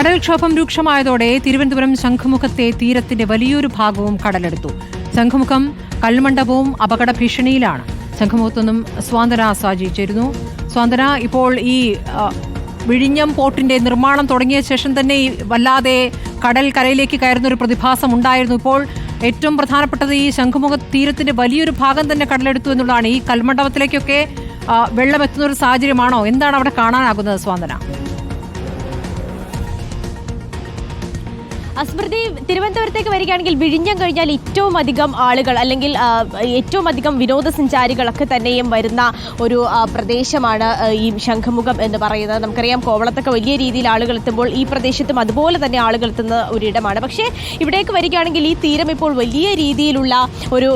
കടൽക്ഷോഭം രൂക്ഷമായതോടെ തിരുവനന്തപുരം ശംഖുമുഖത്തെ തീരത്തിന്റെ വലിയൊരു ഭാഗവും കടലെടുത്തു. ശംഖുമുഖം കൽമണ്ഡപവും അപകട ഭീഷണിയിലാണ്. ശംഖുമുഖത്തുനിന്നും സ്വാന്തന സാജി ചേരുന്നു. സ്വാന്തന ഇപ്പോൾ ഈ വിഴിഞ്ഞം പോർട്ടിന്റെ നിർമ്മാണം തുടങ്ങിയ ശേഷം തന്നെ വല്ലാതെ കടൽ കരയിലേക്ക് കയറുന്ന ഒരു പ്രതിഭാസം ഉണ്ടായിരുന്നു. ഇപ്പോൾ ഏറ്റവും പ്രധാനപ്പെട്ടത് ഈ ശംഖുമുഖ തീരത്തിന്റെ വലിയൊരു ഭാഗം തന്നെ കടലെടുത്തു എന്നുള്ളതാണ്. ഈ കൽമണ്ഡപത്തിലേക്കൊക്കെ വെള്ളം എത്തുന്ന ഒരു സാഹചര്യമാണോ? എന്താണ് അവിടെ കാണാനാകുന്നത് സ്വാന്തന? അസ്മൃതി തിരുവനന്തപുരത്തേക്ക് വരികയാണെങ്കിൽ വിഴിഞ്ഞം കഴിഞ്ഞാൽ ഏറ്റവും അധികം ആളുകൾ അല്ലെങ്കിൽ ഏറ്റവും അധികം വിനോദസഞ്ചാരികളൊക്കെ തന്നെയും വരുന്ന ഒരു പ്രദേശമാണ് ഈ ശംഖുമുഖം എന്ന് പറയുന്നത്. നമുക്കറിയാം കോവളത്തൊക്കെ വലിയ രീതിയിൽ ആളുകൾ എത്തുമ്പോൾ ഈ പ്രദേശത്തും അതുപോലെ തന്നെ ആളുകൾ എത്തുന്ന ഒരിടമാണ് പക്ഷേ ഇവിടേക്ക് വരികയാണെങ്കിൽ ഈ തീരം ഇപ്പോൾ വലിയ രീതിയിലുള്ള ഒരു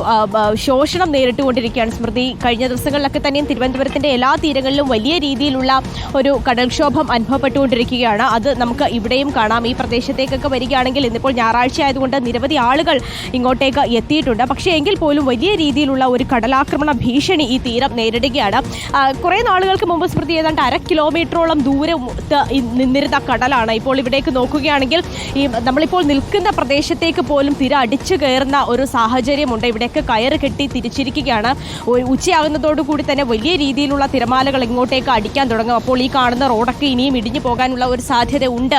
ശോഷണം നേരിട്ടുകൊണ്ടിരിക്കുകയാണ്. സ്മൃതി കഴിഞ്ഞ ദിവസങ്ങളിലൊക്കെ തന്നെയും തിരുവനന്തപുരത്തിന്റെ എല്ലാ തീരങ്ങളിലും വലിയ രീതിയിലുള്ള ഒരു കടൽക്ഷോഭം അനുഭവപ്പെട്ടുകൊണ്ടിരിക്കുകയാണ്. അത് നമുക്ക് ഇവിടെയും കാണാം. ഈ പ്രദേശത്തേക്കൊക്കെ വരികയാണെങ്കിൽ ഇന്നിപ്പോൾ ഞായറാഴ്ച ആയതുകൊണ്ട് നിരവധി ആളുകൾ ഇങ്ങോട്ടേക്ക് എത്തിയിട്ടുണ്ട്. പക്ഷേ എങ്കിൽ പോലും വലിയ രീതിയിലുള്ള ഒരു കടലാക്രമണ ഭീഷണി ഈ തീരം നേരിടുകയാണ്. കുറേ നാളുകൾക്ക് മുമ്പ് സ്മൃതി ഏതാണ്ട് അര കിലോമീറ്ററോളം ദൂരെ നിന്നിരുന്ന കടലാണ്. ഇപ്പോൾ ഇവിടേക്ക് നോക്കുകയാണെങ്കിൽ ഈ നമ്മളിപ്പോൾ നിൽക്കുന്ന പ്രദേശത്തേക്ക് പോലും തിര അടിച്ചു കയറുന്ന ഒരു സാഹചര്യമുണ്ട്. ഇവിടേക്ക് കയറ് കെട്ടി തിരിച്ചിരിക്കുകയാണ്. ഉച്ചയാകുന്നതോടുകൂടി തന്നെ വലിയ രീതിയിലുള്ള തിരമാലകൾ ഇങ്ങോട്ടേക്ക് അടിക്കാൻ തുടങ്ങും. അപ്പോൾ ഈ കാണുന്ന റോഡൊക്കെ ഇനിയും ഇടിഞ്ഞു പോകാനുള്ള ഒരു സാധ്യത ഉണ്ട്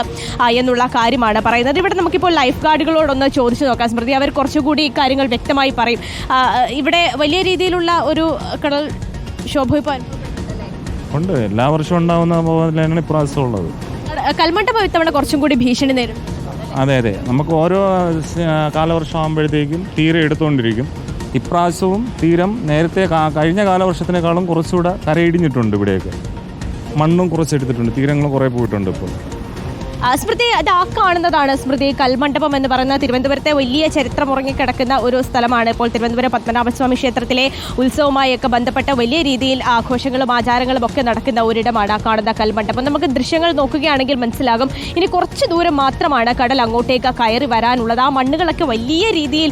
എന്നുള്ള കാര്യമാണ് പറയുന്നത്. ഇവിടെ നമുക്കിപ്പോൾ ലൈഫ് ഗാർഡുകളോടൊന്ന് ചോദിച്ചു നോക്കാം സ്മൃതി. അവർ കുറച്ചുകൂടി കാര്യങ്ങൾ വ്യക്തമായി പറയും. ഇവിടെ വലിയ രീതിയിലുള്ള ഒരു കടൽ ശോഭിപ്പാൻ ഉണ്ട്. എല്ലാ വർഷവും ഉണ്ടാവുന്ന പോലെ തന്നെയാണ് ഇപ്രാവശ്യം ഉള്ളത്. കൽമണ്ഡപം ഇത്തവണ കുറച്ചും കൂടി ഭീഷണി നേരിടും അതെ അതെ. നമുക്ക് ഓരോ കാലവർഷം ആകുമ്പോഴത്തേക്കും തീരെ എടുത്തുകൊണ്ടിരിക്കും. ഇപ്രാവശ്യവും തീരം നേരത്തെ കഴിഞ്ഞ കാലവർഷത്തിനേക്കാളും കുറച്ചുകൂടെ കരയിടിഞ്ഞിട്ടുണ്ട് ഇവിടെയൊക്കെ. മണ്ണും കുറച്ചെടുത്തിട്ടുണ്ട്. തീരങ്ങളും കുറേ പോയിട്ടുണ്ട് ഇപ്പോൾ. സ്മൃതി അത് ആ കാണുന്നതാണ് സ്മൃതി. കൽമണ്ഡപം എന്ന് പറയുന്ന തിരുവനന്തപുരത്തെ വലിയ ചരിത്രം ഉറങ്ങിക്കിടക്കുന്ന ഒരു സ്ഥലമാണ് ഇപ്പോൾ തിരുവനന്തപുരം പത്മനാഭസ്വാമി ക്ഷേത്രത്തിലെ ഉത്സവവുമായൊക്കെ ബന്ധപ്പെട്ട വലിയ രീതിയിൽ ആഘോഷങ്ങളും ആചാരങ്ങളും ഒക്കെ നടക്കുന്ന ഒരിടമാണ് ആ കാണുന്ന കൽമണ്ഡപം. നമുക്ക് ദൃശ്യങ്ങൾ നോക്കുകയാണെങ്കിൽ മനസ്സിലാകും. ഇനി കുറച്ച് ദൂരം മാത്രമാണ് കടൽ അങ്ങോട്ടേക്ക് കയറി വരാനുള്ളത്. ആ മണ്ണുകളൊക്കെ വലിയ രീതിയിൽ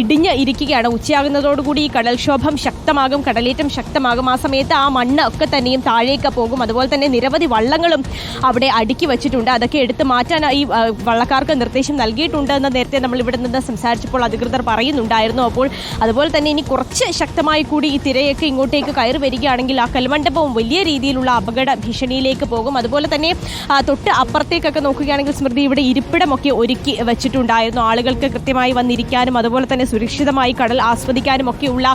ഇടിഞ്ഞ് ഇരിക്കുകയാണ്. ഉച്ചയാകുന്നതോടുകൂടി ഈ കടൽക്ഷോഭം ശക്തമാകും കടലേറ്റം ശക്തമാകും. ആ സമയത്ത് ആ മണ്ണ് ഒക്കെ തന്നെയും താഴേക്ക് പോകും. അതുപോലെ തന്നെ നിരവധി വള്ളങ്ങളും അവിടെ അടുക്കി വെച്ചിട്ടുണ്ട്. അതൊക്കെ എടുത്ത് മാറ്റാൻ ഈ വള്ളക്കാർക്ക് നിർദ്ദേശം നൽകിയിട്ടുണ്ട് എന്ന് നേരത്തെ നമ്മൾ ഇവിടെ നിന്ന് സംസാരിച്ചപ്പോൾ അധികൃതർ പറയുന്നുണ്ടായിരുന്നു. അപ്പോൾ അതുപോലെ തന്നെ ഇനി കുറച്ച് ശക്തമായി കൂടി ഈ തിരയൊക്കെ ഇങ്ങോട്ടേക്ക് കയറി വരികയാണെങ്കിൽ ആ കൽമണ്ഡപവും വലിയ രീതിയിലുള്ള അപകട ഭീഷണിയിലേക്ക് പോകും. അതുപോലെ തന്നെ തൊട്ട് അപ്പുറത്തേക്കൊക്കെ നോക്കുകയാണെങ്കിൽ സ്മൃതി ഇവിടെ ഇരിപ്പിടമൊക്കെ ഒരുക്കി വെച്ചിട്ടുണ്ടായിരുന്നു. ആളുകൾക്ക് കൃത്യമായി വന്നിരിക്കാനും അതുപോലെ തന്നെ സുരക്ഷിതമായി കടൽ ആസ്വദിക്കാനും ഒക്കെയുള്ള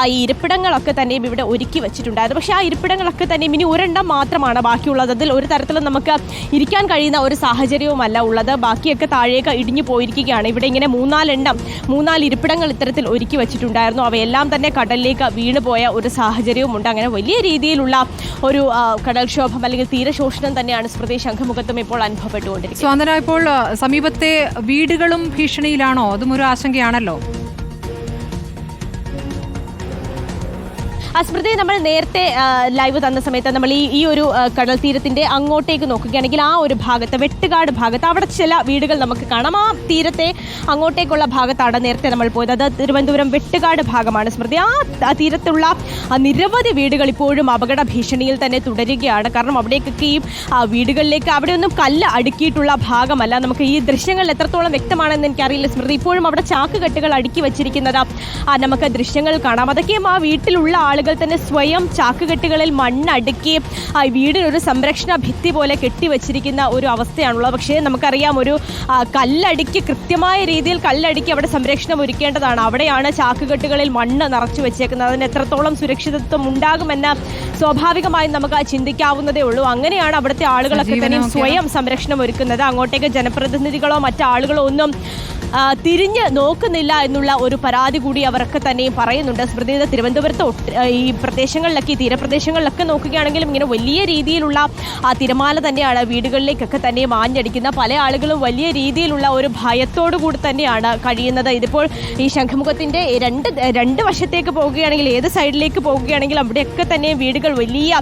ആ ഇരിപ്പിടങ്ങളൊക്കെ തന്നെയും ഇവിടെ ഒരുക്കി വെച്ചിട്ടുണ്ടായിരുന്നു. പക്ഷേ ആ ഇരിപ്പിടങ്ങളൊക്കെ തന്നെയും ഇനി ഒരെണ്ണം മാത്രമാണ് ബാക്കിയുള്ളത്. അതിൽ ഒരു തരത്തിലും നമുക്ക് ഇരിക്കാൻ കഴിയുന്ന ഒരു സാഹചര്യവുമല്ല ഉള്ളത്. ബാക്കിയൊക്കെ താഴേക്ക് ഇടിഞ്ഞു പോയിരിക്കുകയാണ്. ഇവിടെ ഇങ്ങനെ മൂന്നാലെണ്ണം മൂന്നാൽ ഇരിപ്പിടങ്ങൾ ഇത്തരത്തിൽ ഒരുക്കി വെച്ചിട്ടുണ്ടായിരുന്നു. അവയെല്ലാം തന്നെ കടലിലേക്ക് വീണുപോയ ഒരു സാഹചര്യവുമുണ്ട്. അങ്ങനെ വലിയ രീതിയിലുള്ള ഒരു കടൽക്ഷോഭം അല്ലെങ്കിൽ തീരശോഷണം തന്നെയാണ് സ്മൃതി ശംഖുമുഖത്തും ഇപ്പോൾ അനുഭവപ്പെട്ടുകൊണ്ടിരിക്കുന്നത്. സമീപത്തെ വീടുകളും ഭീഷണിയിലാണോ? അതും ഒരു ആശങ്കയാണല്ലോ. സ്മൃതി നമ്മൾ നേരത്തെ ലൈവ് തന്ന സമയത്ത് നമ്മൾ ഈ ഈ ഒരു കടൽ തീരത്തിന്റെ അങ്ങോട്ടേക്ക് നോക്കുകയാണെങ്കിൽ ആ ഒരു ഭാഗത്ത് വെട്ടുകാട് ഭാഗത്ത് അവിടെ ചില വീടുകൾ നമുക്ക് കാണാം. ആ തീരത്തെ അങ്ങോട്ടേക്കുള്ള ഭാഗത്താണ് നേരത്തെ നമ്മൾ പോയത്. അത് തിരുവനന്തപുരം വെട്ടുകാട് ഭാഗമാണ് സ്മൃതി. ആ തീരത്തുള്ള നിരവധി വീടുകൾ ഇപ്പോഴും അപകട ഭീഷണിയിൽ തന്നെ തുടരുകയാണ്. കാരണം അവിടേക്കൊക്കെ ഈ വീടുകളിലേക്ക് അവിടെയൊന്നും കല്ല് അടുക്കിയിട്ടുള്ള ഭാഗമല്ല. നമുക്ക് ഈ ദൃശ്യങ്ങൾ എത്രത്തോളം വ്യക്തമാണെന്ന് എനിക്കറിയില്ല സ്മൃതി. ഇപ്പോഴും അവിടെ ചാക്കുകെട്ടുകൾ അടുക്കി വെച്ചിരിക്കുന്നത് നമുക്ക് ദൃശ്യങ്ങൾ കാണാം. അതൊക്കെയും ആ വീട്ടിലുള്ള ആളുകൾ തന്നെ സ്വയം ചാക്കുകെട്ടുകളിൽ മണ്ണടുക്കി വീടിനൊരു സംരക്ഷണ ഭിത്തി പോലെ കെട്ടിവെച്ചിരിക്കുന്ന ഒരു അവസ്ഥയാണുള്ളത്. പക്ഷേ നമുക്കറിയാം ഒരു കല്ലടിക്ക് കൃത്യമായ രീതിയിൽ കല്ലടിക്ക് അവിടെ സംരക്ഷണം ഒരുക്കേണ്ടതാണ്. അവിടെയാണ് ചാക്കുകെട്ടുകളിൽ മണ്ണ് നിറച്ചു വെച്ചേക്കുന്നത്. അതിന് എത്രത്തോളം സുരക്ഷിതത്വം ഉണ്ടാകുമെന്ന് സ്വാഭാവികമായും നമുക്ക് ചിന്തിക്കാവുന്നതേ ഉള്ളൂ. അങ്ങനെയാണ് അവിടുത്തെ ആളുകളൊക്കെ തന്നെ സ്വയം സംരക്ഷണം ഒരുക്കുന്നത്. അങ്ങോട്ടേക്ക് ജനപ്രതിനിധികളോ മറ്റാളുകളോ ഒന്നും തിരിഞ്ഞ് നോക്കുന്നില്ല എന്നുള്ള ഒരു പരാതി കൂടി അവരൊക്കെ തന്നെയും പറയുന്നുണ്ട്. സ്മൃതി തിരുവനന്തപുരത്ത് ഈ പ്രദേശങ്ങളിലൊക്കെ തീരപ്രദേശങ്ങളിലൊക്കെ നോക്കുകയാണെങ്കിലും ഇങ്ങനെ വലിയ രീതിയിലുള്ള ആ തിരമാല തന്നെയാണ് വീടുകളിലേക്കൊക്കെ തന്നെ മാഞ്ഞടിക്കുന്ന പല ആളുകളും വലിയ രീതിയിലുള്ള ഒരു ഭയത്തോടു കൂടി തന്നെയാണ് കഴിയുന്നത്. ഇതിപ്പോൾ ഈ ശംഖുമുഖത്തിന്റെ രണ്ട് രണ്ട് വശത്തേക്ക് പോകുകയാണെങ്കിൽ ഏത് സൈഡിലേക്ക് പോകുകയാണെങ്കിൽ അവിടെയൊക്കെ തന്നെ വീടുകൾ വലിയ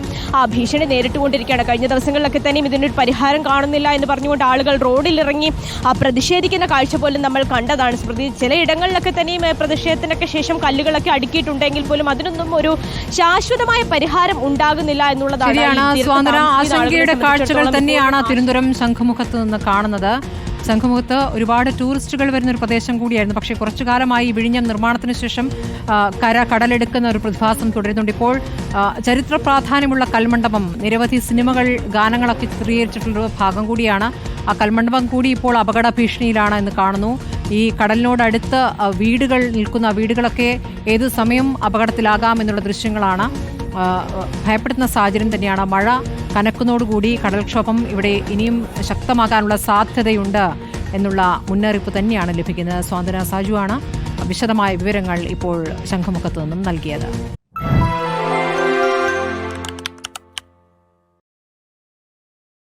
ഭീഷണി നേരിട്ടുകൊണ്ടിരിക്കുകയാണ്. കഴിഞ്ഞ ദിവസങ്ങളിലൊക്കെ തന്നെയും ഇതിനൊരു പരിഹാരം കാണുന്നില്ല എന്ന് പറഞ്ഞുകൊണ്ട് ആളുകൾ റോഡിലിറങ്ങി പ്രതിഷേധിക്കുന്ന കാഴ്ച പോലും നമ്മൾ നമ്മൾ കണ്ടതാണ്. സ്മൃതി ചിലയിടങ്ങളിലൊക്കെ തന്നെയും പ്രതിഷേധത്തിനൊക്കെ ശേഷം കല്ലുകളൊക്കെ അടുക്കിയിട്ടുണ്ടെങ്കിൽ പോലും അതിനൊന്നും ഒരു ശാശ്വതമായ പരിഹാരം ഉണ്ടാകുന്നില്ല എന്നുള്ളതാണ് ആശങ്കയുടെ കാഴ്ചകൾ തന്നെയാണ് തിരുവനന്തപുരം ശംഖുമുഖത്ത് നിന്ന് കാണുന്നത്. ശംഖുമുഖത്ത് ഒരുപാട് ടൂറിസ്റ്റുകൾ വരുന്ന ഒരു പ്രദേശം കൂടിയായിരുന്നു. പക്ഷേ കുറച്ചു കാലമായി വിഴിഞ്ഞം നിർമ്മാണത്തിന് ശേഷം കര കടലെടുക്കുന്ന ഒരു പ്രതിഭാസം തുടരുന്നുണ്ട്. ഇപ്പോൾ ചരിത്ര പ്രാധാന്യമുള്ള കൽമണ്ഡപം നിരവധി സിനിമകൾ ഗാനങ്ങളൊക്കെ ചിത്രീകരിച്ചിട്ടുള്ള ഭാഗം കൂടിയാണ്. ആ കൽമണ്ഡപം കൂടി ഇപ്പോൾ അപകട ഭീഷണിയിലാണ് എന്ന് കാണുന്നു. ഈ കടലിനോടടുത്ത് വീടുകൾ നിൽക്കുന്ന വീടുകളൊക്കെ ഏത് സമയം അപകടത്തിലാകാം എന്നുള്ള ദൃശ്യങ്ങളാണ്. ഭയപ്പെടുത്തുന്ന സാഹചര്യം തന്നെയാണ്. മഴ കനക്കുന്നതോടുകൂടി കടൽക്ഷോഭം ഇവിടെ ഇനിയും ശക്തമാകാനുള്ള സാധ്യതയുണ്ട് എന്നുള്ള മുന്നറിയിപ്പ് തന്നെയാണ് ലഭിക്കുന്നത്. സ്വാതന്ത്ര്യ സാജുവാണ് വിശദമായ വിവരങ്ങൾ ഇപ്പോൾ ശംഖുമുഖത്ത് നിന്നും നൽകിയത്.